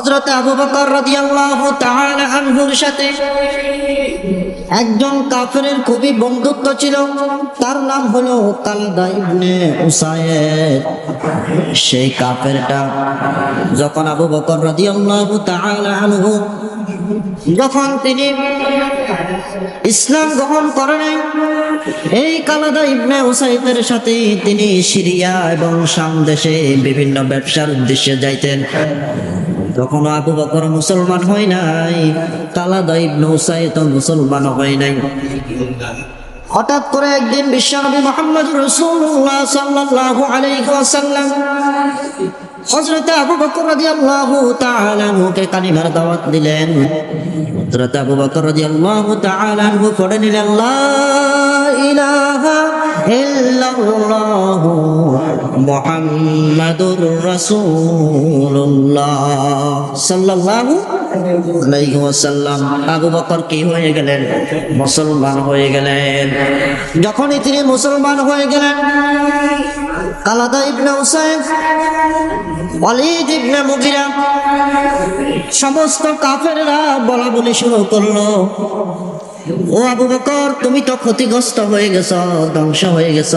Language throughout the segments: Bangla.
হযরত আবু বকর রাদিয়াল্লাহু তাআলা আনহুর সাথে একজন কাফেরের খুবই বন্ধুত্ব ছিল। তার নাম হলো কালাদা সেই কাফেরটা যখন আবু বকর রাদিয়াল্লাহু তাআলা আনহু, যখন তিনি ইসলাম গ্রহণ করেন, এই কালাদা ইবনে উসাইদের সাথে তিনি সিরিয়া এবং শাম দেশে বিভিন্ন ব্যবসার উদ্দেশ্যে যাইতেন। তখন আবু বকর মুসলমান হয় নাই তালা কালাদা ইবনে উসাইদ মুসলমান হয় নাই। হঠাৎ করে একদিন বিশ্বনবী মোহাম্মদ রসুল্লাহ সাল্লাল্লাহু আলাইহি ওয়াসাল্লাম হযরত আবু বকর রাদিয়াল্লাহু তাআলা আনহুকে কালিমার দাওয়াত দিলেন। হযরত আবু বকর রাদিয়াল্লাহু তাআলা আনহু পড়ে নিলেন, লা ইলাহা ইল্লাল্লাহু মুহাম্মাদুর রাসূলুল্লাহ সাল্লাল্লাহু আলাইহি ওয়াসাল্লাম। আবু বকর কি হয়ে গেলেন? মুসলমান হয়ে গেলেন। যখনই তিনি মুসলমান হয়ে গেলেন কালাদা ইবনে উসাইদ ওয়ালিদ ইবনে মুগিরা, সমস্ত কাফেররা বলা বলি শুরু করল, ও আবু বকর, তুমি তো ক্ষতিগ্রস্ত হয়ে গেছ, ধ্বংস হয়ে গেছ।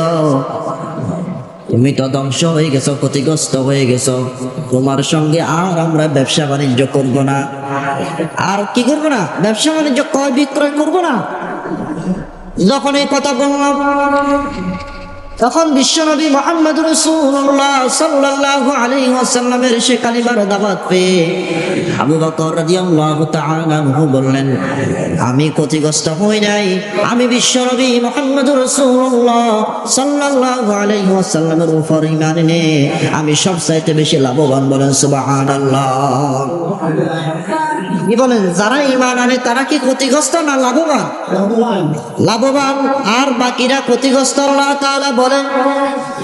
তুমি তো ধ্বংস হয়ে গেছো, ক্ষতিগ্রস্ত হয়ে গেছো। তোমার সঙ্গে আর আমরা ব্যবসা বাণিজ্য করব না। আর কি করব না? ব্যবসা বাণিজ্য ক্রয় বিক্রয় করব না? যখন এই কথা বললাম তখন বিশ্বনবী মোহাম্মদ রসুল্লাহ সাল্লাল্লাহু আলাইহি ওয়াসাল্লামের সে কালিমার পেয়ে আবু বকর রাদিয়াল্লাহু বললেন, আমি ক্ষতিগ্রস্ত হই নাই। আমি বিশ্বনবী মোহাম্মদ রসুল্লাহ সাল্লাল্লাহু আলাইহি ওয়াসাল্লামের উপর ঈমান এনে আমি সব চাইতে বেশি লাভবান বলেন, সুবহানাল্লাহ। কি বলেন, যারা ঈমান আনে, তারা কি ক্ষতিগ্রস্ত না লাভবান? লাভবান। আর বাকিরা ক্ষতিগ্রস্ত আল্লাহ তাআলা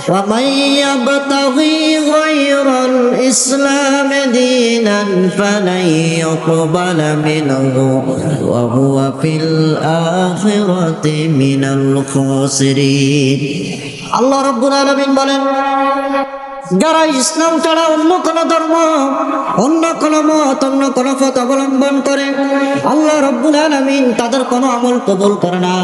ومن يبتغي غير الإسلام دينا فلن يقبل منه وهو في الآخرة من الخاسرين আল্লাহ রব্বুল আলামিন বলেন যারা ইসলাম ছাড়া অন্য কোন ধর্ম, অন্য কোন মত, অন্য কোন পথ অবলম্বন করে, আল্লাহ রব্বুল আলামিন তাদের কোনো আমল কবুল করে না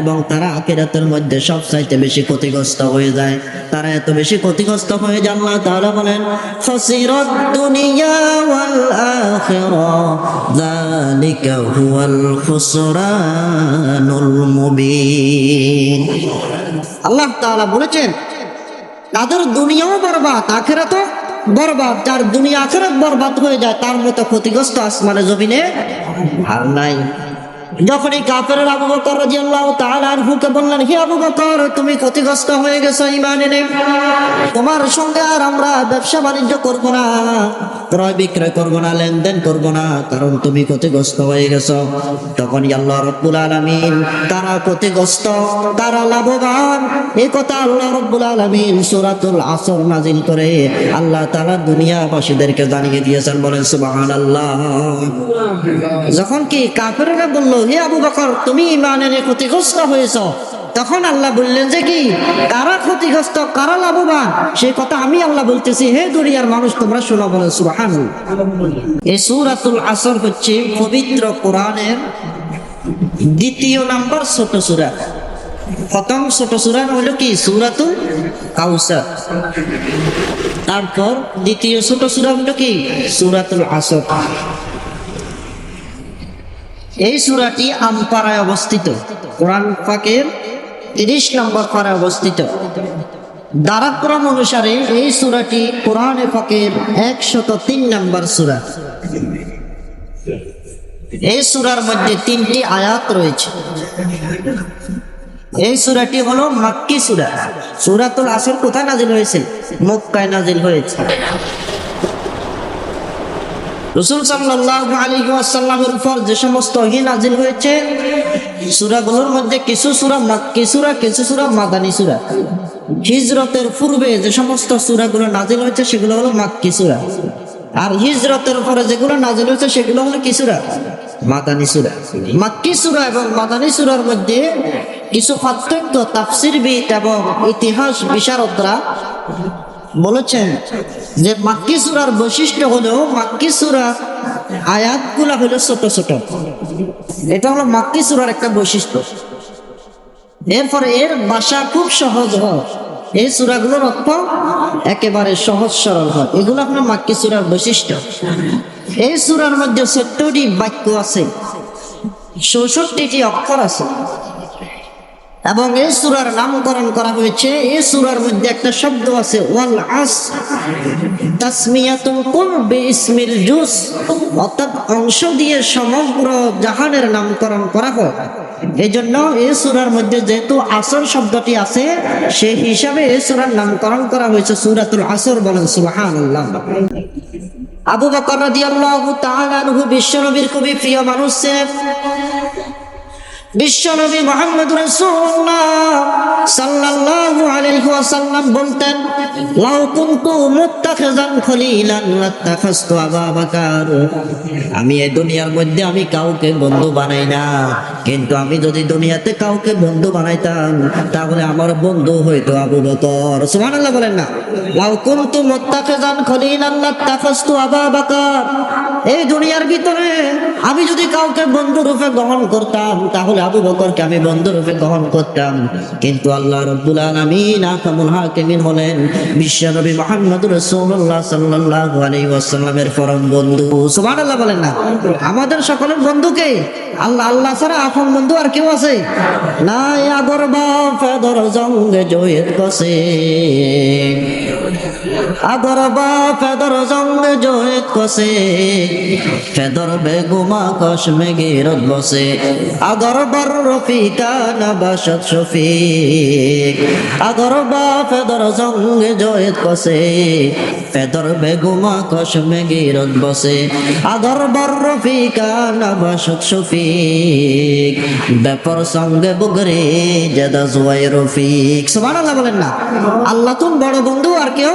এবং তারা আখিরাতের মধ্যে সব চাইতে বেশি ক্ষতিগ্রস্ত হয়ে যায়। তারা এত বেশি ক্ষতিগ্রস্ত হয়ে যান না, তারা বলেন খসিরত দুনিয়া আল্লাহ তাআলা বলেছেন তাদের দুনিয়াও বরবাদ আখেরা তো বরবাদ। যার দুনিয়া আখেরাত বরবাদ হয়ে যায়, তার মতো ক্ষতিগ্রস্ত আসমানে, জমিনে আর নাই। যখন এই কাফের আবু বকর রাদিয়াল্লাহু তাআলা আনহুকে বললেন, হে আবু বকর, তুমি ক্ষতিগ্রস্ত হয়ে গেছো এনে। তোমার সঙ্গে আর আমরা ব্যবসা বাণিজ্য করব না, ক্রয় বিক্রয় করব না, লেনদেন করব না, কারণ তুমি ক্ষতিগ্রস্ত হয়ে গেছো। তখন আল্লাহ রব্বুল আলামিন তারা ক্ষতিগ্রস্ত, তারা লাভবান। এই কথা আল্লাহ রব্বুল আলামিন সূরাতুল আসর নাজিল করে আল্লাহ তাআলা দুনিয়াবাসীদেরকে জানিয়ে দিয়েছেন, বলেন সুবহানাল্লাহ। যখন কি কাফেররা বলল হে আবু বকর, তুমি ইমান এনে ক্ষতিগ্রস্ত হয়েছ। তখন আল্লাহ বললেন যে কি কারা ক্ষতিগ্রস্ত, কারা লাভবান? সেই কথা আমি আল্লাহ বলতেছি, হে দুনিয়ার মানুষ, তোমরা শোনা বলেন সুবহান এই সূরাতুল আসর হচ্ছে পবিত্র কোরআনের দ্বিতীয় নাম্বার ছোট সূরা। প্রথম ছোট সূরা হলো কি? সূরাতুল কাউসার তারপর দ্বিতীয় ছোট সূরা হলো কি? সূরাতুল আসর। এই সূরাটি আমপাড়ায় অবস্থিত। কোরআন পাকের তিরিশ নম্বর পাড়ায় অবস্থিত। দারাক্রম অনুসারে এই সূরাটি কোরআনে পাকের একশত তিন নম্বর সূরা। এই সূরার মধ্যে তিনটি আয়াত রয়েছে। এই সূরাটি হলো মাক্কি সূরা। সূরাতুল আসর কোথায় নাজিল হয়েছে? মক্কায় নাজিল হয়েছে। রসুল সাল্লাল্লাহু আলাইহি ওয়াসাল্লামের উপর যে সমস্ত ওহী নাজিল হয়েছে সূরাগুলোর মধ্যে কিছু সূরা সূরা, কিছু সূরা মাদানী সূরা। হিজরতের পূর্বে যে সমস্ত সূরাগুলো নাজিল হয়েছে, সেগুলো হলো মাক্কি সূরা। আর হিজরতের পরে যেগুলো নাজিল হয়েছে, সেগুলো হলো কি সূরা? মাদানী সূরা। মাক্কি সূরা এবং মাদানী মধ্যে কিছু পার্থক্য তাফসিরবিদ এবং ইতিহাস বিশারদরা বলেছেন যে মাক্কি সুরার বৈশিষ্ট্য হলো, মাক্কি সুরা আয়াতগুলা হলো ছোট ছোট। এটা হলো মাক্কি সুরার একটা বৈশিষ্ট্য। এরপরে এর ভাষা খুব সহজ হয়। এই সুরাগুলোর অর্থ একেবারে সহজ, সরল হয়। এগুলো আপনার মাক্কি সুরার বৈশিষ্ট্য। এই সুরার মধ্যে সত্তরটি বাক্য আছে, চৌষট্টিটি অক্ষর আছে। এবং এই সুরার নামকরণ করা হয়েছে। এই সুরার মধ্যে একটা শব্দ আছে, ওয়াল আস। তাসমিয়াতুল কুল বিসমিল জুস। অর্থাৎ অংশ দিয়ে সমগ্র জাহানের নামকরণ করা হয়। এই জন্য এই সুরার মধ্যে যেহেতু আসর শব্দটি আছে, সেই হিসাবে এই সুরার নামকরণ করা হয়েছে সুরাতুল আসর বলেন, সুবহানাল্লাহ। আবু বকর রাদিয়াল্লাহু তাআলা আনহু বিশ্বনবীর খুবই প্রিয় মানুষ বিশ্বনবী মোহাম্মদ আমি এই দুনিয়ার মধ্যে আমি কাউকে বন্ধু বানাই না, কিন্তু আমি যদি দুনিয়াতে কাউকে বন্ধু বানাইতাম, তাহলে আমার বন্ধু হইতো আবু বকর। সুবহানাল্লাহ বলেন না। লাউ কুনতু মুত্তাখিজান খলিলান লাত্তাখাজতু আবা বকর। এই দুনিয়ার ভিতরে আমি যদি কাউকে বন্ধু রূপে গ্রহণ করতাম, তাহলে আবু বকরকে আমি বন্ধু রূপে গ্রহণ করতাম। কিন্তু আল্লাহ রব্বুল আলামিন আকামুল হাকিমিন হলেন বিশ্বনবী মুহাম্মদ রাসূলুল্লাহ সাল্লাল্লাহু আলাইহি ওয়াসাল্লামের পরম বন্ধু। সুবহানাল্লাহ বলেন না, আমাদের সকলের বন্ধুকে আল্লাহ আল্লাহ ছাড়া আপন বন্ধু আর কেউ আছে? না আগর বা ফেদর জঙ্গে জয়েত কসে আগর বা ফেদর জঙ্গে জয়েত কসে ফেদর বেগুমা কসমে গিরত বসে। আগর বার রফিকা নবাসত শফিক। আগর বা ফেদর জঙ্গে জয়েত কসে ফেদর বেগুমা কসমে গিরত বসে। বার রফিকা নবাসত শফিক ব্যাপার সঙ্গে বুগরে জেদা জুয়াই রফিক। সুবহানাল্লাহ বলেন না। আল্লাহ তুমি বড় বন্ধু আর কেউ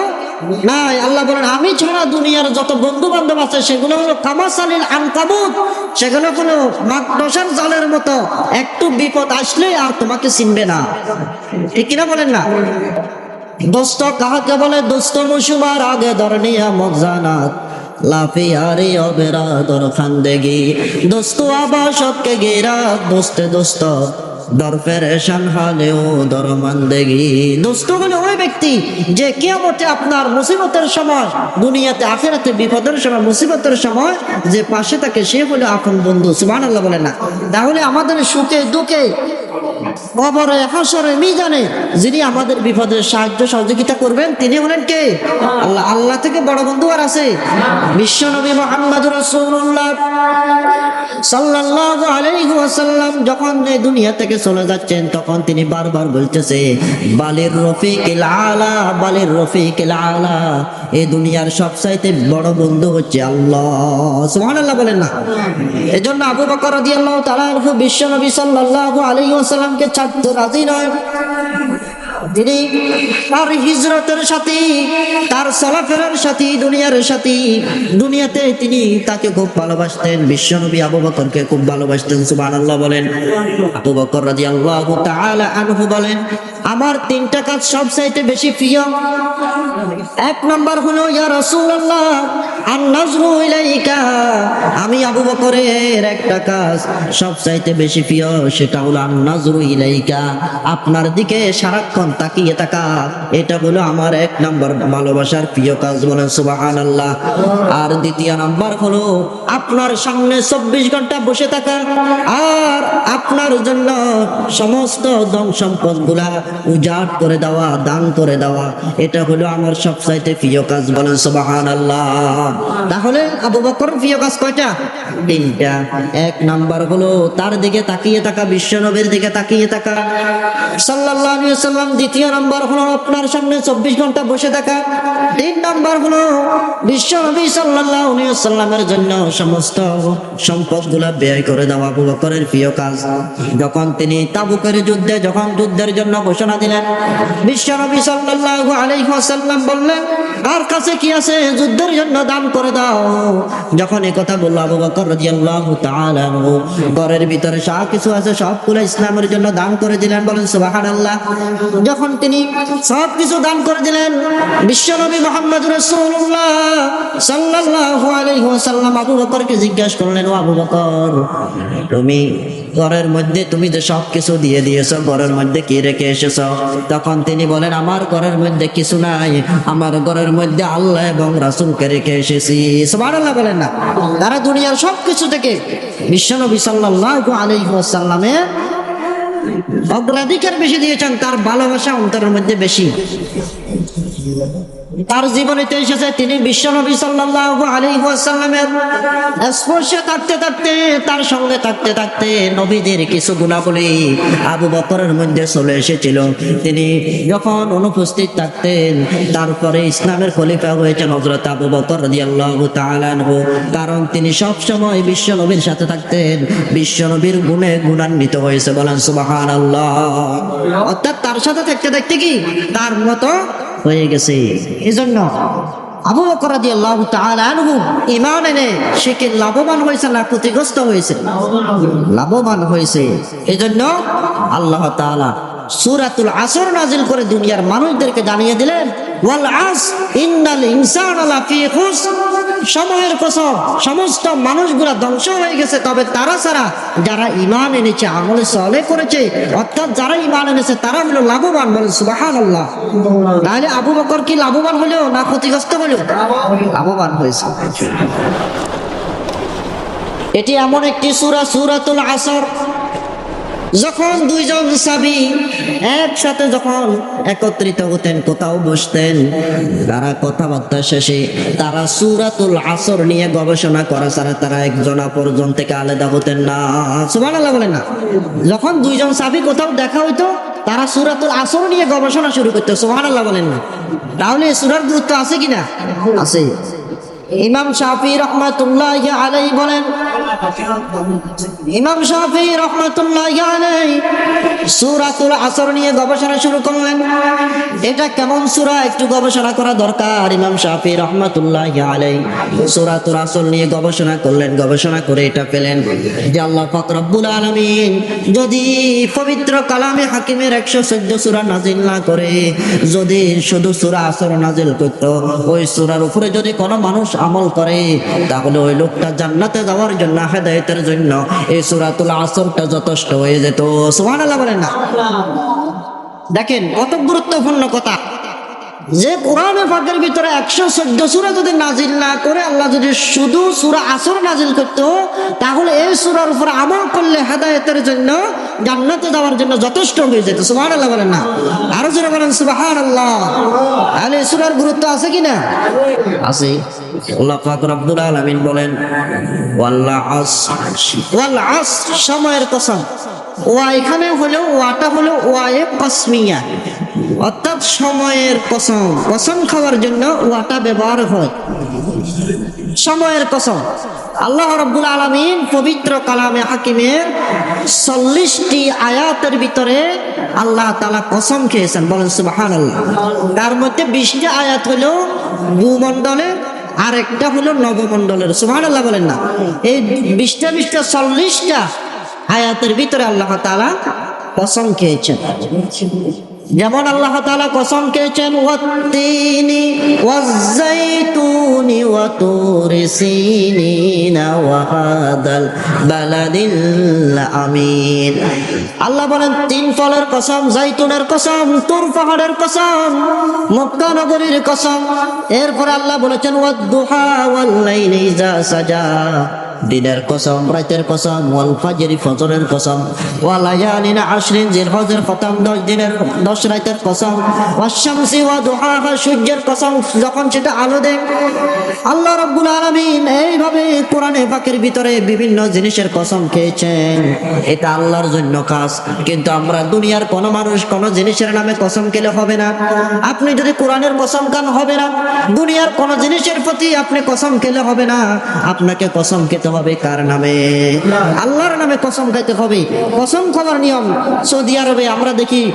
নাই, আল্লাহ বলেন, আমি ছাড়া দুনিয়ার যত বন্ধু বান্ধব আছে, সেগুলো হলো কামাসালিল আনকাবুত। সেগুলো হলো মাকড়সার জালের মতো। একটু বিপদ আসলে আর তোমাকে চিনবে না। ঠিক কিনা বলেন না? দোস্ত, কাহাকে বলে, দোস্ত মুসুমার আগে ধর নিয়ামত জানাত, লাফিয়ারে অবেরা দর খান্দেগি। দোস্ত, আবাসতকে গেরা, দোস্তে দোস্ত দর ফেরেশান হালেও দর মান্দেগি দোস্ত হলো ওই ব্যক্তি যে কিয়ামতে আপনার মুসিবতের সময়, দুনিয়াতে আখেরাতে বিপদের সময়, মুসিবতের সময় যে পাশে থাকে সে আপন বন্ধু, সুবহানাল্লাহ বলে না। তাহলে আমাদের সুখে, দুঃখে, কবরে, হাসরে, মিজানে যিনি আমাদের বিপদের সাহায্য সহযোগিতা করবেন, তিনি হলেন কে? আল্লাহ। আল্লাহ থেকে বড় বন্ধু আর আছে। বিশ্বনবী মোহাম্মদ রাসূলুল্লাহ। সাল্লাল্লাহু আলাইহি ওয়াসাল্লাম যখন এই দুনিয়া থেকে চলে যাচ্ছেন, তখন তিনি বারবার বলতেছে, বালির রফিকিল আলা, বালির রফিকিল আলা। এই দুনিয়ার সবচাইতে বড় বন্ধু হচ্ছে আল্লাহ। সুবহানাল্লাহ বলেন না। এজন্য আবু বকর রাদিয়াল্লাহু তাআলা আনহু বিশ্বনবী সাল্লাল্লাহু আলাইহি ওয়াসাল্লামকে ছাড়তে রাজি নয়। তিনি তার হিজরতের সাথে, তার চলাফেরার সাথে, দুনিয়ার সাথে, দুনিয়াতে তিনি তাকে খুব ভালোবাসতেন। বিশ্বনবী আবু বকরকে খুব ভালোবাসতেন, সুবহানাল্লাহ বলেন। আবু বকর রাদিয়াল্লাহু তাআলা আনহু বলেন আমার তিনটা কাজ সবচাইতে বেশি প্রিয়। এক নম্বর হলো ইলাইকা। আমি আবু বকরের একটা কাজ সবচাইতে বেশি প্রিয়, সেটা হলো আন নাজরু ইলাইকা। আপনার দিকে সারাক্ষণ তাকিয়ে থাকা, এটা হলো আমার এক নম্বর ভালোবাসার প্রিয় কাজ বলেন সুবহানাল্লাহ। আর দ্বিতীয় নাম্বার হলো, আপনার সামনে চব্বিশ ঘণ্টা বসে থাকা, আর আপনার জন্য সমস্ত ধন সম্পদগুলা উজাড় করে দেওয়া, দান করে দেওয়া, এটা হলো আমার সবচাইতে প্রিয় কাজ বলেন সুবাহান আল্লাহ তাহলে আবু বকর প্রিয় কাজ কয়টা? তিনটা। এক নাম্বার হলো তার দিকে তাকিয়ে থাকা, বিশ্বনবীর দিকে তাকিয়ে থাকা। সাল্লাল্লাহু আলাইহি সাল্লাম দ্বিতীয় নাম্বার হলো আপনার সামনে চব্বিশ ঘণ্টা বসে থাকা। তিন নাম্বার হলো বিশ্বনবী সাল্লাল্লাহু আলাইহি সাল্লামের জন্য সমস্ত সম্পদগুলা ব্যয় করে দেওয়া আবু বকরের প্রিয় কাজ। যখন তিনি তাবুকের যুদ্ধে, যখন যুদ্ধের জন্য ঘোষণা দিলেন। বিশ্বনবী সাল্লাল্লাহু আলাইহি ওয়াসাল্লাম বললেন, আর কাছে কি আছে যুদ্ধের জন্য দান করে দাও? যখন এই কথা বলল আবু বকর রাদিয়াল্লাহু তাআলা ঘরের ভিতরে যা কিছু আছে সবগুলো ইসলামের জন্য দান করে দিলেন, বলেন, সুবহানাল্লাহ। যখন তিনি সব কিছু দান করে দিলেন বিশ্বনবী মুহাম্মদ রাসূলুল্লাহ সাল্লাল্লাহু আলাইহি ওয়াসাল্লাম আবু বকরকে জিজ্ঞাসা করলেন, ও আবু বকর, তুমি ঘরের মধ্যে তুমি যে সব কিছু দিয়ে দিয়েছ, ঘরের মধ্যে কি রেখে এসেছ? তখন তিনি বলেন, আমার ঘরের মধ্যে কিছু নাই। আমার ঘরের মধ্যে আল্লাহ এবং রাসুলকে রেখে এসেছি। আল্লাহ বলেন না। তারা দুনিয়ার সব কিছু থেকে বিশ্বনবী সাল্লাহ আলাইহি ওয়াসাল্লামের অগ্রাধিকার বেশি দিয়েছেন। তার ভালোবাসা অন্তরের মধ্যে বেশি। তার জীবনীতে এসেছে তিনি বিশ্বনবী সাল্লাল্লাহু আলাইহি ওয়াসাল্লামের স্পর্শে থাকতে থাকতে, তার সঙ্গে থাকতে থাকতে নবীদের কিছু গুণাবলী আবু বকরের মধ্যে চলে এসেছিল। তিনি যখন অনুপস্থিত থাকতেন, তারপরে ইসলামের খলিফা হয়েছেন হযরত আবু বকর রাদিয়াল্লাহু তাআলা কারণ তিনি সব সময় বিশ্ব নবীর সাথে থাকতেন, বিশ্ব নবীর গুণে গুণান্বিত হয়েছে বলেন সুবহানাল্লাহ। অর্থাৎ তার সাথে থাকতে থাকতে কি? তার মতো হয়ে গেছে। এজন্য আবু বকর আল্লাহ আনহু ইমান এনে সে কি লাভবান হয়েছে না ক্ষতিগ্রস্ত হয়েছে? লাভবান হয়েছে। এজন্য আল্লাহ তালা সুরাতুল আসর নাজিল করে দুনিয়ার মানুষদেরকে জানিয়ে দিলেন, ওয়াল আস ইন্নাল আলা ফি খুসর। সময়ের কসম সমস্ত মানুষগুলা ধ্বংস হয়ে গেছে। তবে তারা ছাড়া যারা ইমান এনেছে, আমলে সলে করেছে, অর্থাৎ যারা ইমান এনেছে, তারা হলো লাভবান বলে সুবাহান আল্লাহ তাহলে আবু বকর কি লাভবান হলেও না ক্ষতিগ্রস্ত হলেও লাভবান হয়েছে। এটি এমন একটি সুরা, সুরাতুল আসর। যখন দুইজন সাবি একসাথে যখন একত্রিত হতেন, কোথাও বসতেন তারা কথাবার্তা শেষে তারা সুরাতুল আসর নিয়ে গবেষণা করা ছাড়া তারা একজন অপরজন থেকে আলাদা হতেন না। সুবান আল্লাহ বলেন না। যখন দুইজন সাবি কোথাও দেখা হইতো, তারা সুরাতুল আসর নিয়ে গবেষণা শুরু করতো। সুবান আল্লাহ বলেন না। তাহলে সুরার গুরুত্ব আছে কিনা? আছে। ইমাম শাফি রহমাতুল্লাহ আলাই বলেন, ইমাম শাফি রহমাতুল্লাহ আলাই সূরাতুল আসর নিয়ে গবেষণা শুরু করলেন। এটা কেমন সুরা? একটু গবেষণা করা দরকার, ইমাম শাফি রহমাতুল্লাহ আলাই সূরাতুল আসর নিয়ে গবেষণা করলেন, গবেষণা করে এটা পেলেন যে আল্লাহ পাক রব্বুল আলামিন যদি পবিত্র কালামে হাকিমের একশো চোদ্দ সুরা নাজিল না করে, যদি শুধু সুরা আসর নাজিল করতো, ওই সুরার উপরে যদি কোনো মানুষ আমল করে, তাহলে ওই লোকটা জান্নাতে যাওয়ার জন্য হেদায়তের জন্য এই সুরাতুল আসরটা যথেষ্ট হয়ে যেত। সুবহানাল্লাহ বলেন না। দেখেন কত গুরুত্বপূর্ণ কথা। যে কোরআনে ফাঁকের ভিতরে একশো চোদ্দ সুরা যদি নাজিল না করে আল্লাহ যদি শুধু সুরা আসর নাজিল করতো তাহলে এই সুরার উপর আমল করলে হেদায়েতের জন্য জান্নাতে যাওয়ার জন্য যথেষ্ট হয়ে যেত। সুবাহ আল্লাহ বলেন না। আরও যারা বলেন সুবাহান আল্লাহ তাহলে এই সুরার গুরুত্ব আছে কি না? আছে। আল্লাহ রব্বুল আলামিন বলেন ওয়াল্লাহ আস সময়ের কসম। ওয়া এখানে হলো ওয়াটা হলো এ কসমিয়া। অর্থাৎ সময়ের কসম। কসম খাওয়ার জন্য ওয়াটা ব্যবহার হয়। সময়ের কসম। আল্লাহ রব্বুল আলমিন পবিত্র কালামে হাকিমের চল্লিশটি আয়াতের ভিতরে আল্লাহ তালা কসম খেয়েছেন। বলেন সুবাহান আল্লাহ তার মধ্যে বিশটি আয়াত হলো ভূমণ্ডলের আর একটা হলো নবমণ্ডলের। সুবাহান আল্লাহ বলেন না। এই বিশটা বিশটা চল্লিশটা আয়াতের ভিতরে আল্লাহ তালা কসম খেয়েছেন। যেমন আল্লাহ তাআলা কসম খেয়েছেন, ওয়াত্তিনি ওয়াজ্জাইতুনি ওয়া তুরি সিনিনা ওয়া হাদাল বালাদিল আমিন। আল্লাহ বলেন, তিন ফলের কসম জাইতুনের কসম, তুর পাহাড়ের কসম, মক্কা নগরীর কসম। এরপর আল্লাহ বলেছেন, ওয়াদ-দুহা ওয়াল লাইলি সাজা। দিনের কসম, রাতের কসম, ওয়াল ফাজরি ফজরের কসম, ওয়া লায়ালিন আশরিন জিলহজের খতম, দশ দিনের, দশ রাতের কসম ওয়াশ-শামসি ওয়া দুহাহা সূর্যের কসম, যখন সেটা আলো দেয়, আল্লাহ রাব্বুল আলামিন এইভাবে কোরআনে পাকের ভিতরে বিভিন্ন জিনিসের কসম খেয়েছেন। এটা আল্লাহর জন্য কাজ কিন্তু আমরা দুনিয়ার কোন মানুষ কোন জিনিসের নামে কসম খেলে হবে না। আপনি যদি কোরআনের কসম খান হবে না, দুনিয়ার কোন জিনিসের প্রতি আপনি কসম খেলে হবে না। আপনাকে কসম খেতে হবে কার নামে? আল্লাহর নামে কসম খাইতে হবে। কসম খাওয়ার নিয়ম সৌদি আরবে আমরা দেখি।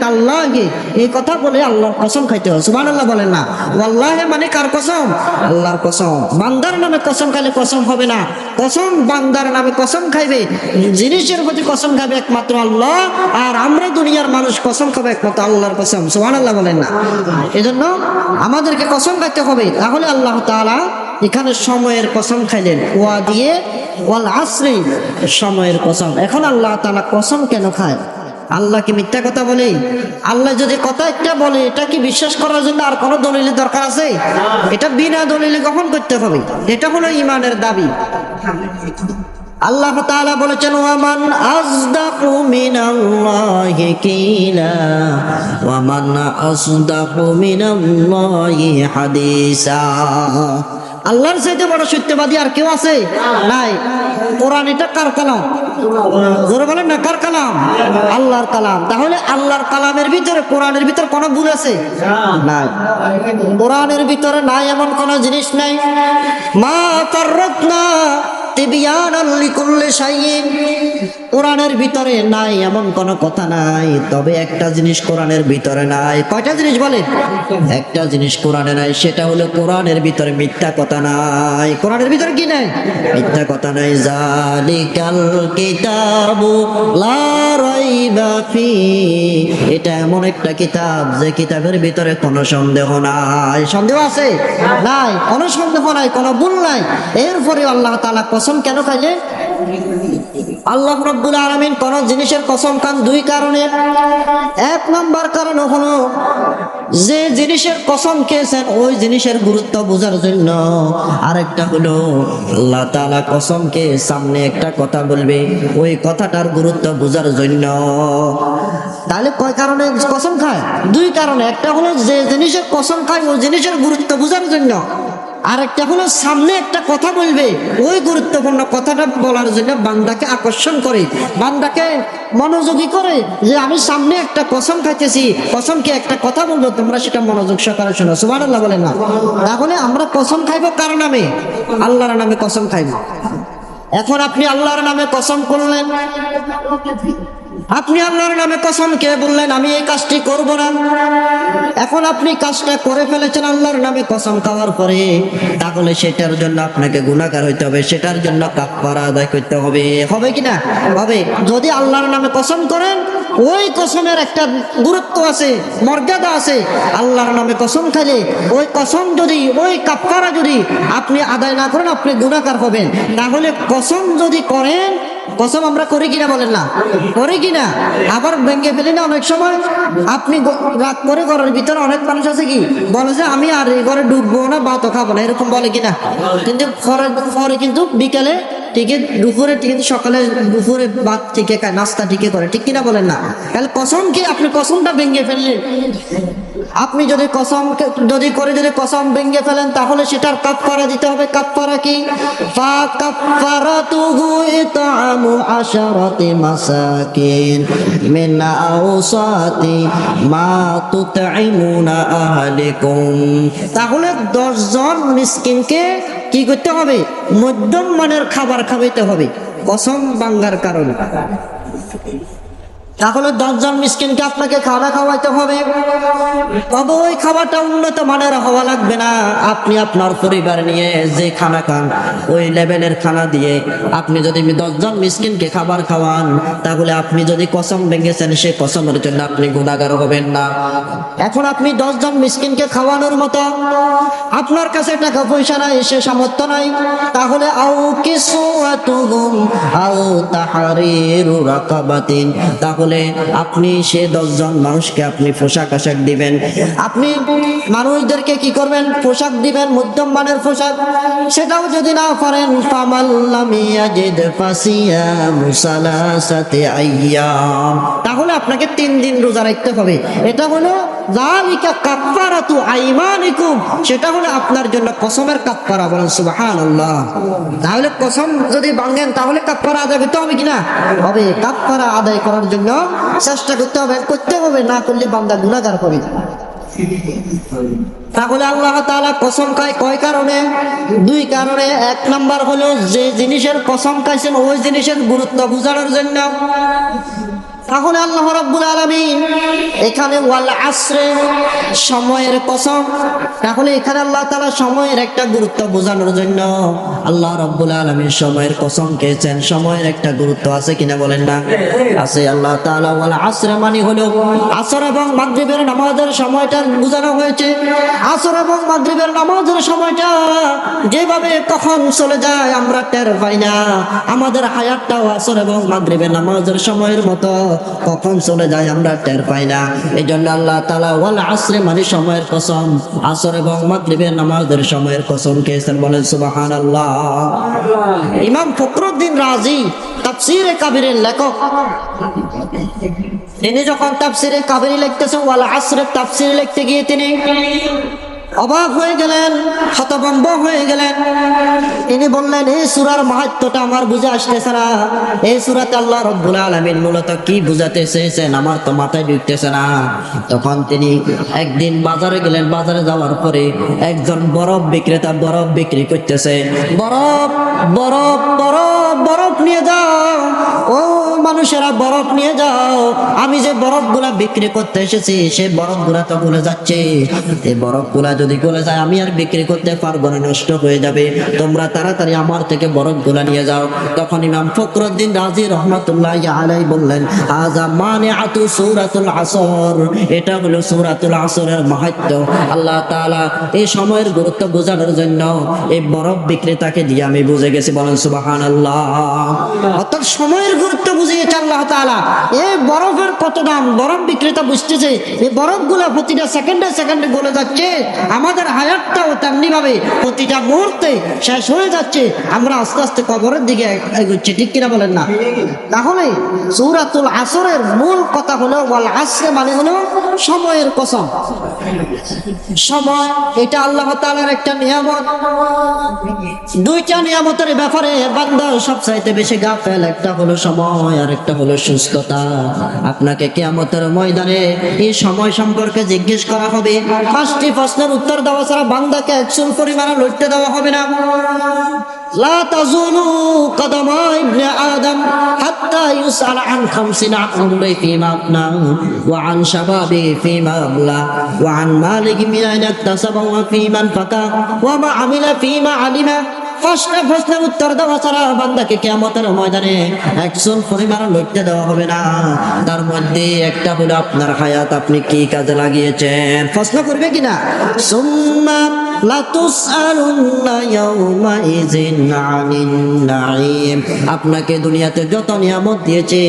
তাল্লাহে। এই কথা বলে আল্লাহর কসম খাইতে হবে সুবহানাল্লাহ বলেন না। ওয়াল্লাহে মানে কার কসম? আল্লাহর কসম। বান্দার নামে কসম খাইলে কসম হবে না। কসম বান্দার নামে কসম খাইবে। জিনিসের প্রতি কসম খাবে একমাত্র আল্লাহ। আর আমরা দুনিয়ার মানুষ কসম খাবে একমাত্র আল্লাহর কসম। সোহান আল্লাহ বলেন না। এজন্য আমাদেরকে কসম খাইতে হবে। তাহলে আল্লাহ তাআলা এখানে সময়ের কসম খাইলেন। ওয়া দিয়ে ওয়াল আসরি, সময়ের কসম। এখন আল্লাহ তালা কসম কেন খায়? আল্লাহ কি মিথ্যা কথা বলে? আল্লাহ যদি কথা একটা বলে, এটা কি বিশ্বাস করার জন্য আর কোনো দলিলের দরকার আছে? এটা বিনা দলিলে গ্রহণ করতে হবে। এটা হলো ইমানের দাবি। আল্লাহ তাআলা বলেছেন, ওয়ামান আসদাকু মিনাল্লাহি কিলা, ওয়ামান আসদাকু মিনাল্লাহি হাদিসা। আল্লাহর চাইতে বড় সত্যবাদী আর কেউ আছে? নাই। কোরআন এটা কার কালাম? জোরে বলেন না, কার কালাম? আল্লাহর কালাম। তাহলে আল্লাহর কালামের ভিতরে কোরআনের ভিতরে কোনো ভুল আছে? নাই। কোরআনের ভিতরে নাই এমন কোন জিনিস নাই? মা তিবিয়ানান লিকুল্লি শাইইন। কোরআনের ভিতরে নাই, এমন কোন কথা নাই। তবে একটা জিনিস কোরআনের ভিতরে নাই। কয়টা জিনিস বলেন? একটা জিনিস কোরআনে নাই, সেটা হলো কোরআনের ভিতরে মিথ্যা কথা নাই। কোরআনের ভিতরে কি নাই? মিথ্যা কথা নাই। জালিকাল কিতাবু লা রাইবা ফি। এটা এমন একটা কিতাব যে কিতাবের ভিতরে কোনো সন্দেহ নাই। সন্দেহ আছে? নাই। কোনো সন্দেহ নাই, কোনো ভুল নাই। এরপরে আল্লাহ তাআলা কসম কেন খাইলে আল্লাহ রব্বুল আলমিন কোন জিনিসের কসম খান দুই কারণে। এক নম্বর কারণ হলো, যে জিনিসের কসম খেয়েছেন, ওই জিনিসের গুরুত্ব বোঝার জন্য। আরেকটা হলো, আল্লাহ তাআলা কসমকে সামনে একটা কথা বলবে, ওই কথাটার গুরুত্ব বোঝার জন্য। তাহলে কয় কারণে কসম খায়? দুই কারণে। একটা হলো, যে জিনিসের কসম খায়, ওই জিনিসের গুরুত্ব বোঝার জন্য। আর একটা হলো সামনে একটা কথা বলবে। ওই গুরুত্বপূর্ণ কথাটা বলার জন্য বান্দাকে আকর্ষণ করে, বান্দাকে মনোযোগী করে যে আমি সামনে একটা কসম খাইতেছি, কসমকে একটা কথা বলব, তোমরা সেটা মনোযোগ সহকারে শোনো। সুবাহ আল্লাহ বলে না। তাহলে আমরা কসম খাইবো কার নামে? আল্লাহর নামে কসম খাইবো। এখন আপনি আল্লাহর নামে কসম করলেন। আপনি আল্লাহর নামে কসম কে বললেন, আমি এই কাজটি করব না। এখন আপনি কাজটা করে ফেলেছেন আল্লাহর নামে কসম খাওয়ার পরে। তাহলে সেটার জন্য আপনাকে গুণাকার হইতে হবে, সেটার জন্য কাপড় আদায় করতে হবে। হবে কিনা হবে। যদি আল্লাহর নামে কসম করেন ওই কসমের একটা গুরুত্ব আছে, মর্যাদা আছে। আল্লাহর নামে কসম খাইলে ওই কসম যদি, ওই কাপড়া যদি আপনি আদায় না করেন, আপনি গুণাকার হবেন। তাহলে কসম যদি করেন, কসম আমরা করি কিনা বলেন না? করি কিনা? আবার ভেঙে ফেলি না অনেক সময়? আপনি রাত করে ঘরের ভিতরে অনেক মানুষ আছে কি? বলে যে, আমি আর এই ঘরে ডুববো না, ভাতও খাব না, এরকম বলে কিনা? কিন্তু পরে কিন্তু বিকালে ঠিকই দুপুরে কিন্তু সকালে দুপুরে ভাত ঠিকই খায় নাস্তা টিকে করে, ঠিক কিনা বলেন না? তাহলে কসম কি আপনি কসমটা ভেঙে ফেললেন? আপনি যদি কসম যদি করে যদি কসম ভেঙে ফেলেন, তাহলে সেটার কাপড়া দিতে হবে। কাপড়া কি? ফা কাফারাতুহু ইতআমু আশারাতি মাসাকিন মিন আওসাতি মা তুতঈমুনা আহলিকুম। তাহলে 10 জন মিসকিনকে কি করতে হবে? মধ্যম মানের খাবার খাওয়াইতে হবে। কসম বাঙ্গার কারণে। তাহলে দশজন মিসকিনকে আপনাকে খানা খাওয়াইতে হবে। তবে ওই খাবারটা উন্নত মানের হওয়া লাগবে না। আপনি আপনার পরিবার নিয়ে যে খানা খান, ওই লেভেলের খানা দিয়ে আপনি যদি দশজন মিসকিনকে খাবার খাওয়ান, তাহলে আপনি যদি কসম ভেঙেছেন সেই কসমের জন্য আপনি গুণাগার হবেন না। এখন আপনি দশজন মিসকিনকে খাওয়ানোর মতো আপনার কাছে টাকা পয়সা নাই, সে সামর্থ্য নাই, তাহলে আও কিছু আও তাহারিরু রাকাবাতিন। তাহলে আপনি সে দশজন মানুষকে আপনি পোশাক আশাক দিবেন। আপনি মানুষদেরকে কি করবেন? পোশাক দিবেন, মধ্যম মানের পোশাক। সেটাও যদি না পারেন তাহলে আপনাকে তিন দিন রোজা রাখতে হবে। এটা হলো জালিকা কাফারাতু আইমানিকুম। সেটা হলো আপনার জন্য কসমের কাফারা বলেন তাহলে কসম যদি ভাঙেন, তাহলে কাফারা আদায় করতে হবে কিনা? হবে। কাফারা আদায় করার জন্য চেষ্টা করতে হবে করতে হবে, না করলে বান্দা গুণাগার হবে। তাহলে আল্লাহ তালা কসম খায় কয় কারণে? দুই কারণে। এক নাম্বার হলো, যে জিনিসের কসম খাইছেন, ওই জিনিসের গুরুত্ব বোঝানোর জন্য তাহলে আল্লাহ রাব্বুল আলামিন এখানে ওয়াল আসরে সময়ের কসম। তাহলে এখানে আল্লাহ তাআলা সময়ের একটা গুরুত্ব বোঝানোর জন্য আল্লাহ রাব্বুল আলামিন সময়ের কসম খেয়েছেন। সময়ের একটা গুরুত্ব আছে কিনা বলেন না? আছে আল্লাহ তাআলা ওয়াল আসরে মানে হলো আসর এবং মাগরিবের নামাজের সময়টা বোঝানো হয়েছে। আসর এবং মাগরিবের নামাজের সময়টা যেভাবে কখন চলে যায় আমরা টের পাই না। আমাদের হায়াতটাও আসর এবং মাগরিবের নামাজের সময়ের মতো। কখন চলে যায় আমরা টের পাই না। এই জন্য আল্লাহ তালা ওয়াল আসরে মানে সময়ের কসম, আসর এবং মাগরিবের নামাজের সময়ের কসম খেয়েছেন বলেন সুবাহান আল্লাহ ইমাম ফখরুদ্দিন রাজি, তাফসিরে কাবিরের লেখক। তিনি যখন তাফসিরে কাবেরি লিখতেছেন, ওয়াল আসরের তাফসিরে লিখতে গিয়ে তিনি অবাক হয়ে গেলেন, হতভম্ব হয়ে গেলেন। তিনি বললেন, এই সুরার মাহাত্মটা আমার বুঝে আসতেছে না। এই সুরাতে আল্লাহ রব্বুল আলামিন মূলত কি বুঝাতে চেয়েছেন আমার তো মাথায় ঢুকতেছে না। তখন তিনি একদিন বাজারে গেলেন। বাজারে যাওয়ার পরে একজন বরফ বিক্রেতা বরফ বিক্রি করতেছে। বরফ বরফ বরফ বরফ নিয়ে যাও। ও মানুষেরা বরফ নিয়ে যাও। আমি যে বরফগুলা বিক্রি করতে এসেছি সেই বরফগুলা তো গলে যাচ্ছে। এই বরফগুলা যদি গলে যায় আমি আর বিক্রি করতে পারব না নষ্ট হয়ে যাবে। তোমরা তাড়াতাড়ি আমার থেকে বরফগুলা নিয়ে যাও। তখন ইমাম ফখরুদ্দিন রাজি রহমতুল্লাহ আলাই বললেন আজা মানে আতু সৌরাতুল আসর। এটা হলো সৌরাতুল আসরের মাহাত্ম। আল্লাহ তাআলা এই সময়ের গুরুত্ব বোঝানোর জন্য এই বরফ বিক্রেতাকে দিয়ে আমি বুঝে গেছি বলেন সুবাহান আল্লাহ অর্থাৎ সময়ের গুরুত্ব আল্লাহ তাআলা, এই বরফের কত দাম? বরফ বিক্রেতা বুঝতেছে, এই প্রতিটা সেকেন্ডে সেকেন্ডে গলে যাচ্ছে। আমাদের হায়াতটাও প্রতিটা মুহূর্তে শেষ হয়ে যাচ্ছে। আমরা আস্তে আস্তে কবরের দিকে এগোচ্ছি, ঠিক কিনা বলেন না? তাহলে সূরাতুল আসরের মূল কথা হলো আসরে মানে হলো সময়ের কসম। সময়, এটা আল্লাহ তাআলার একটা নিয়ামত। দুইটা নিয়ামতের ব্যাপারে বান্দা সবচাইতে বেশি গাফেল, একটা হলো সময় আর আরেকটা হলো সুস্থতা। আপনাকে কেমতের ময়দানে এই সময় সম্পর্কে জিজ্ঞেস করা হবে, পাঁচটি প্রশ্নের উত্তর দেওয়া ছাড়া বান্দাকে একচুল পরিমাণে লড়তে দেওয়া হবে না। লা প্রশ্নে প্রশ্নের উত্তর দেওয়া ছাড়া বান্দাকে কেমতের ময়দানে একজন পরিমাণ লড়তে দেওয়া হবে না। তার মধ্যে একটা হলো আপনার হায়াত, আপনি কি কাজে লাগিয়েছেন? প্রশ্ন করবে কিনা? সুম্মা আপনাকে দুনিয়াতে যত নিয়ামত দিয়েছে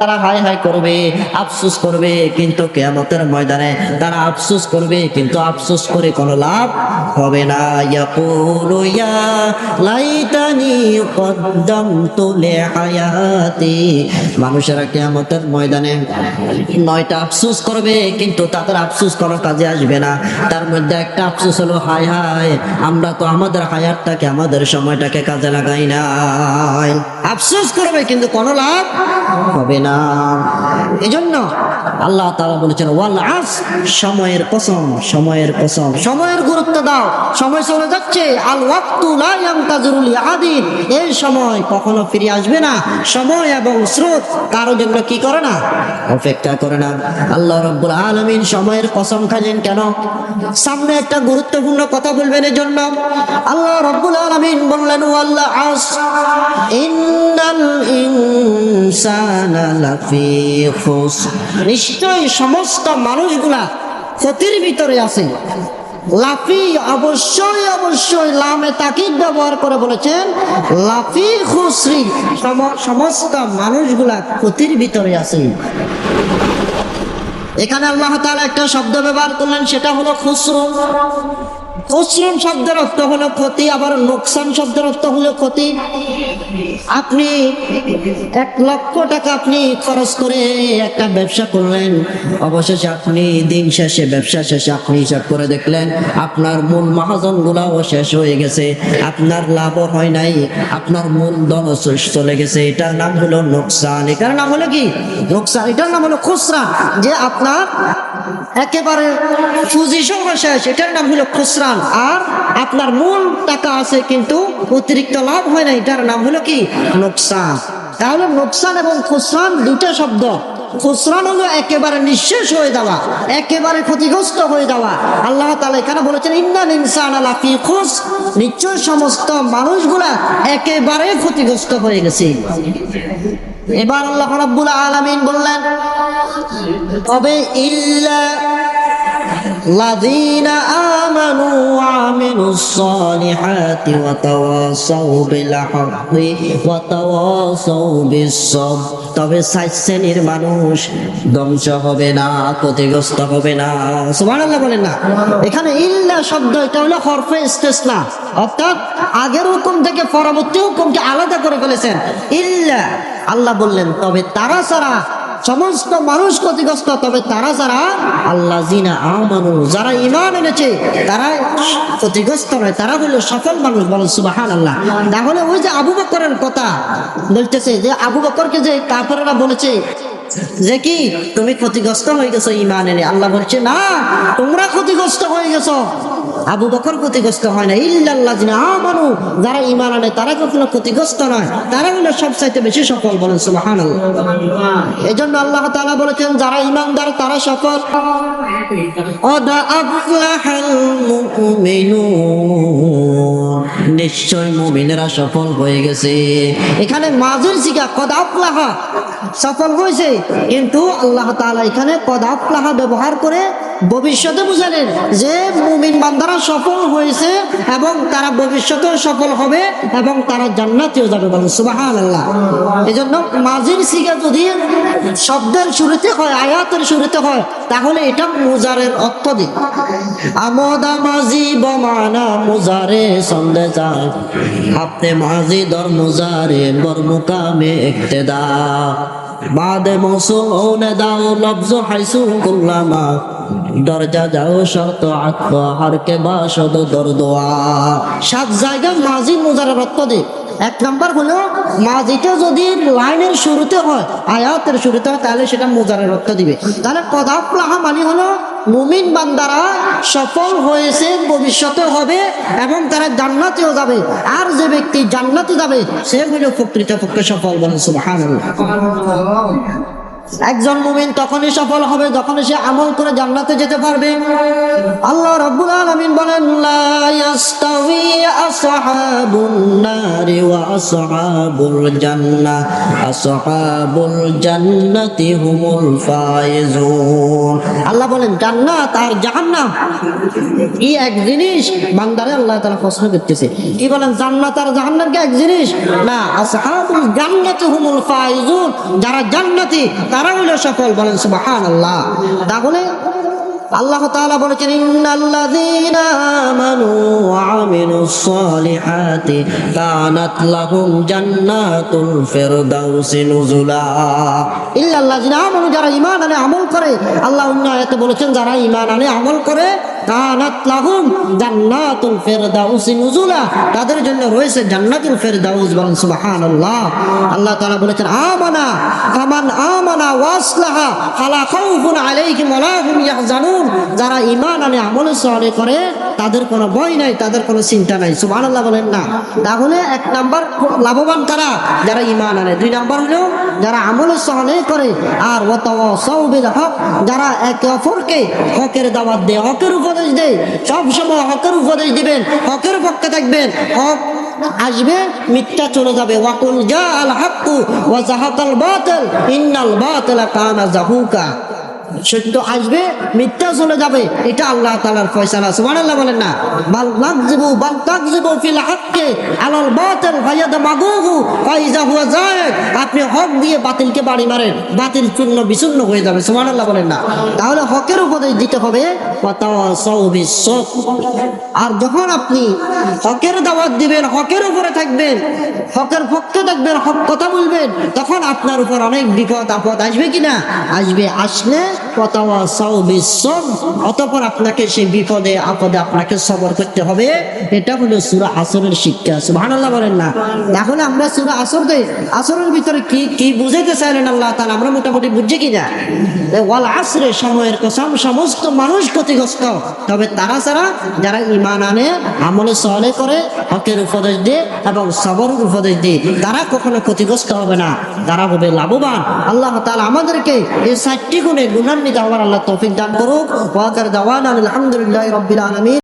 তারা হাই হাই করবে, আফসোস করবে কিন্তু কেয়ামতের ময়দানে তারা আফসোস করবে কিন্তু আফসোস করে কোনো লাভ হবে না। ইয়াকুলু ইয়া লাইতানি কদ্দামতু লিহায়াতি। মানুষেরা কেয়ামতের ময়দানে নয়টা আফসোস করবে কিন্তু তাদের আফসোস কোনো কাজে আসবে না। তার মধ্যে একটা আফসোস হলো হাই হাই আমরা তো আমাদের হায়াতটাকে, আমাদের সময়টাকে কাজে লাগাই না আফসোস করবে কিন্তু কোনো লাভ হবে না। এজন্য আল্লাহ তাআলা বলেছেন, ওয়াল আস সময়ের কসম সময়ের কসম। সময়ের গুরুত্ব দাও, সময় চলে যাচ্ছে। আল ওয়াক্তু লা ইয়ামতাজুরুল ইয়াদিন এই সময় কখনো ফিরে আসবে না। সময় এবং স্রোত কারও জন্য কি করে না? অপেক্ষা করে না। আল্লাহ রাব্বুল আলামিন সময়ের কসম খাইলেন কেন? সামনে একটা গুরুত্বপূর্ণ কথা বলবেন এর জন্য আল্লাহ রাব্বুল আলামিন বললেন ওয়াল্লাহ আস ইন্নাল ইনসানা নিশ্চয়ই সমস্ত মানুষগুলা ক্ষতির ভিতরে আছে। লাফি অবশ্যই অবশ্যই লামে তাকিদ ব্যবহার করে বলেছেন, লাফি সম- সমস্ত মানুষগুলা ক্ষতির ভিতরে আছে। এখানে আল্লাহ তাআলা একটা শব্দ ব্যবহার করলেন, সেটা হলো খুসরো। খুসরান শব্দের অর্থ হলো ক্ষতি, আবার নোকসান শব্দের অর্থ হলো ক্ষতি। আপনি এক লক্ষ টাকা আপনি খরচ করে একটা ব্যবসা করলেন, অবশেষে আপনি দিন শেষে, ব্যবসা শেষে আপনি হিসাব করে দেখলেন, আপনার মূল মহাজন গুলাও শেষ হয়ে গেছে, আপনার লাভও হয় নাই, আপনার মূল দল চলে গেছে। এটার নাম হলো নোকসান। এটার নাম হলো কি? নোকসান। এটার নাম হলো খুচরা। যে আপনার একেবারে পুঁজি সহ শেষ, এটার নাম হলো খুচরান আর আপনার মূল টাকা আছে কিন্তু অতিরিক্ত লাভ হয় না এটার নাম হলো কি? নোকসান। তাহলে নোকসান এবং খুসরান দুটো শব্দ। খুচরান হলো একেবারে নিঃশেষ হয়ে যাওয়া, একেবারে ক্ষতিগ্রস্ত হয়ে যাওয়া। আল্লাহ তালা এখানে বলেছেন ইন্নান ইনসান আলা ফি খুস। নিশ্চয় সমস্ত মানুষগুলা একেবারে ক্ষতিগ্রস্ত হয়ে গেছে। এবার আল্লাহ রাব্বুল আলামিন বললেন, তবে ইল্লা الذين آمنوا وعملوا الصالحات وتواصوا بالحق وتواصوا بالصبر তবে সাত শ্রেণীর মানুষ ধ্বংস হবে না ক্ষতিগ্রস্ত হবে না সুবহানাল্লাহ বলেন না এখানে ইল্লা শব্দ এটা হলো হরফে ইস্তেসনা অর্থাৎ আগের হুকুম থেকে পরবর্তী হুকুমকে আলাদা করে ফেলেছেন ইল্লা আল্লাহ বললেন তবে তারা ছাড়া সমস্ত মানুষ ক্ষতিগ্রস্ত, তবে তারা যারা আল্লাহ জিনা যারা ইমান এনেছে, তারা ক্ষতিগ্রস্ত নয়, তারা হলো সফল মানুষ বলো সুবাহান আল্লাহ তাহলে ওই যে আবু বকরের কথা বলতেছে, যে আবু বকরকে যে কাপড়েরা বলেছে যে কি, তুমি ক্ষতিগ্রস্ত হয়ে গেছো ইমান এনে আল্লাহ বলছে, না, তোমরা ক্ষতিগ্রস্ত হয়ে গেছো। আবু বকর ক্ষতিগ্রস্ত হয় না ইল্লাল্লাহ আমানু, যারা ইমান আনে, তারা কখনো ক্ষতিগ্রস্ত নয়। তারা হলো সবচাইতে বেশি সফল বলেন সুবহান এই জন্য আল্লাহ তাআলা বলেছেন, যারা ইমানদার, তারা সফল। মুমিনুন। নিশ্চয় মুমিনেরা সফল হয়ে গেছে। এখানে মাজুর শিকা কদাফলাহা সফল হয়েছে, কিন্তু আল্লাহ তালা এখানে কদাফলাহা ব্যবহার করে ভবিষ্যতে বুঝালেন যে মুমিন বান্দারা সফল হয়েছে এবং তারা ভবিষ্যতেও সফল হবে এবং তারা জান্নাতেও যাবে বলেন আল্লাহ এই জন্য মাঝির শিকা যদি শব্দের শুরুতে হয়, আয়াতের শুরুতে হয়, তাহলে এটা মুজারের অর্থ দিই আমদা মাঝি বমানা মুজারে সন্দে যায় আপনি মাঝি দর মুজারে বর মুকামে ইক্তেদা বাদে মৌসুনে দাও লফজ হাইসু কুল্লামা। দরজা যাও শর্ত আত্ম হারকে বাসদ দরদোয়া। সাত জায়গা মাঝি মুজার রক্ত দে। এক নাম্বার হলো মাঝিটা যদি লাইনের শুরুতে হয়, আয়াতের শুরুতে হয়, তাহলে সেটা মুজারের রক্ত দিবে। তাহলে কদাফলাহা মানে হলো মুমিন বান্দারা সফল হয়েছে, ভবিষ্যতে হবে এবং তারা জান্নাতেও যাবে। আর যে ব্যক্তি জান্নাতে যাবে, সে হলো প্রকৃতপক্ষে সফল বলেছে একজন মুমিন তখনই সফল হবে যখন সে আমল করে জান্নাতে যেতে পারবে। আল্লাহ রাব্বুল আলামিন বলেন, লা ইয়াস্তাউই আসহাবুন নারি ওয়া আসহাবুল জান্নাহ আসহাবুল জান্নাতি হুমুল ফায়েজুন আল্লাহ বলেন, জান্নাত আর জাহান্নাম কি এক জিনিস, বান্দারে আল্লাহ তাআলা প্রশ্ন করতেছে। কি বলেন, জান্নাত আর জাহান্নাম কি এক জিনিস? না, আসহাবুল জান্নাতি হুমুল ফায়েজুন যারা জান্নাতি তারা হইল সফল বলেন সুবাহান আল্লাহ তাহলে আল্লাহ তাআলা বলেছেন, ইন্নাল্লাযীনা আমানু ওয়া আমিলুস সালিহাতি কানাত লাহুম জান্নাতুল ফিরদাউসি নুজুলা ইল্লাল্লাযীনা আমানু, যারা ঈমান আনে, আমল করে, আল্লাহ অন্য বলেছেন, যারা ঈমান আনে, আমল করে তাদের জন্য রয়েছে জান্নাতুল ফিরদাউস বলেন আল্লাহ বলেছেন, আমানা ফামান আমানা ওয়াসলাহা খাউফুন আলাইহিম ওয়া লা হুম ইয়াহজানুন। যারা ঈমান আনে, আমল সলে করে, তাদের কোনো ভয় নাই, তাদের কোনো চিন্তা নাই। সুবহানাল্লাহ বলেন না। তাহলে এক নাম্বার লাভবান কারা? যারা ঈমান আনে। দুই নাম্বার হলো, যারা আমল সহনে করে, আর ওয়াতাওয়াসাউ বিল হক, যারা একে অপরকে হকের দাওয়াত দেয়, হকের উপদেশ দেয় সব সময় হকের উপদেশ দিবেন, হকের পক্ষে থাকবেন। হক আসবে, মিথ্যা চলে যাবে। ওয়াকুল জা আল হাক্কু ওয়া জাহাকাল বাতিল, ইন্নাল বাতিলা কানা জাহুকা। সত্য আসবে, মিথ্যা চলে যাবে। এটা আল্লাহ সুবহানাল্লাহ বলেন না, বাল বাল ফিল আলাল বাতিল ফায়াদমাগুহু ফাইজা হুয়া আপনি হক দিয়ে বাতিলকে বাড়ি মারেন, বাতিল চূর্ণ বিচূর্ণ হয়ে যাবে। সুবহানাল্লাহ বলেন না। তাহলে হকের উপদেশ দিতে হবে। আর যখন আপনি হকের দাওয়াত দিবেন, হকের উপরে থাকবেন, হকের পক্ষে থাকবেন হক কথা বলবেন, তখন আপনার উপর অনেক বিপদ আপদ আসবে কিনা আসবে, আসলে। অতঃপর আপনাকে সেই বিপদে, আপদে আপনাকে সবর করতে হবে। এটা হলো সূরা আসরের শিক্ষা। বলেন না। তাহলে আমরা সূরা আসর আসরের ভিতরে কি কি বুঝাইতে চাইলেন আল্লাহ তাআলা? আমরা মোটামুটি বুঝছি কিনা? ওয়াল আসরে সময়ের কসম, সমস্ত মানুষ ক্ষতিগ্রস্ত। তবে তারা ছাড়া যারা ইমান আনে, আমলে সহলে করে, হকের উপদেশ দিয়ে এবং সবরের উপদেশ দিয়ে, তারা কখনো ক্ষতিগ্রস্ত হবে না। তারা হবে লাভবান। আল্লাহ তাআলা আমাদেরকে এই চারটি গুণে গুণান্বিত হওয়ার আল্লাহ তৌফিক দান করুক ওয়াকার দাওয়ান আলহামদুলিল্লাহ রব্বিল আলামিন